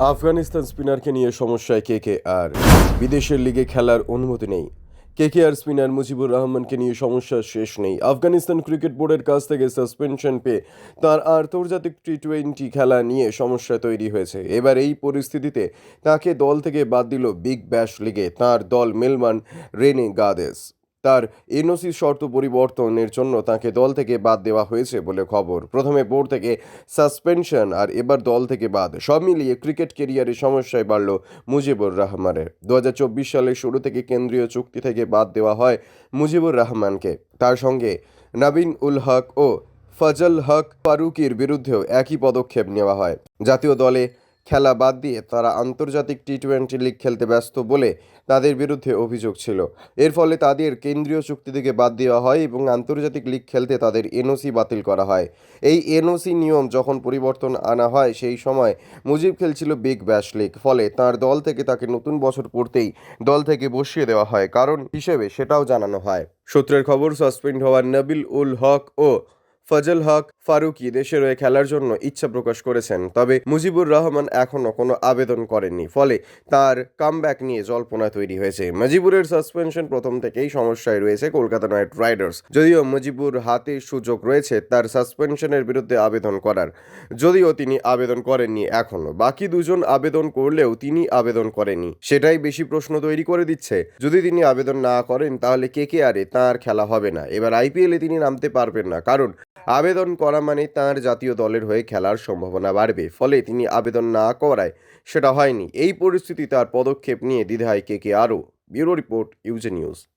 আফগানিস্তান স্পিনারকে নিয়ে সমস্যায় কে কে আর বিদেশের লিগে খেলার অনুমতি নেই। কে কে আর স্পিনার মুজিবুর রহমানকে নিয়ে সমস্যার শেষ নেই। আফগানিস্তান ক্রিকেট বোর্ডের কাছ থেকে সাসপেনশন পেয়ে তার আন্তর্জাতিক টি টোয়েন্টি খেলা নিয়ে সমস্যা তৈরি হয়েছে। এবার এই পরিস্থিতিতে তাকে দল থেকে বাদ দিল বিগ ব্যাশ লিগে। তার দল মেলমান রেনে গাদেস তার এনওসি শর্ত পরিবর্তনের জন্য তাকে দল থেকে বাদ দেওয়া হয়েছে বলে খবর। প্রথমে বোর্ড থেকে সাসপেনশন আর এবার দল থেকে বাদ। সব মিলিয়ে ক্রিকেট কেরিয়ারে সমস্যায় বাড়ল মুজিবুর রহমানের। দু হাজার চব্বিশ সালের শুরু থেকে কেন্দ্রীয় চুক্তি থেকে বাদ দেওয়া হয় মুজিবুর রহমানকে। তার সঙ্গে নবীন উল হক ও ফজল হক ফারুকির বিরুদ্ধেও একই পদক্ষেপ নেওয়া হয়। জাতীয় দলে খেলা বাদ দিয়ে তারা আন্তর্জাতিক টি টোয়েন্টি লিগ খেলতে ব্যস্ত বলে তাদের বিরুদ্ধে অভিযোগ ছিল। এর ফলে তাদের কেন্দ্রীয় চুক্তি থেকে বাদ দেওয়া হয় এবং আন্তর্জাতিক লিগ খেলতে তাদের এনওসি বাতিল করা হয়। এই এনওসি নিয়ম যখন পরিবর্তন আনা হয়, সেই সময় মুজিব খেলছিল বিগ ব্যাশ লিগ ফলে তার দল থেকে তাকে নতুন বছর পড়তেই দল থেকে বসিয়ে দেওয়া হয়। কারণ হিসেবে সেটাও জানানো হয়। সূত্রের খবর সাসপেন্ড হওয়া নবিল উল হক ও ফজল হক ফারুকি দেশের হয়ে খেলার জন্য ইচ্ছা প্রকাশ করেছেন, তবে মুজিবুর রহমান এখনও কোনো আবেদন করেননি, ফলে তার কামব্যাক নিয়ে জল্পনা তৈরি হয়েছে। মুজিবুরের সাসপেনশন প্রথম থেকেই সমস্যায় রয়েছে কলকাতা নাইট রাইডার্স। যদিও মুজিবুর হাতে সুযোগ রয়েছে তার সাসপেনশনের বিরুদ্ধে আবেদন করার, যদিও তিনি আবেদন করেননি এখনও। বাকি দুজন আবেদন করলেও তিনি আবেদন করেনি সেটাই বেশি প্রশ্ন তৈরি করে দিচ্ছে। যদি তিনি আবেদন না করেন, তাহলে কে কে আরে তাঁর খেলা হবে না। এবার আইপিএলে তিনি নামতে পারবেন না, কারণ আবেদন করা মানে তাঁর জাতীয় দলের হয়ে খেলার সম্ভাবনা বাড়বে, ফলে তিনি আবেদন না করায় সেটা হয়নি। এই পরিস্থিতি তার পদক্ষেপ নিয়ে দ্বিধায় কে কে আরও। ব্যুরো রিপোর্ট, ইউজে নিউজ।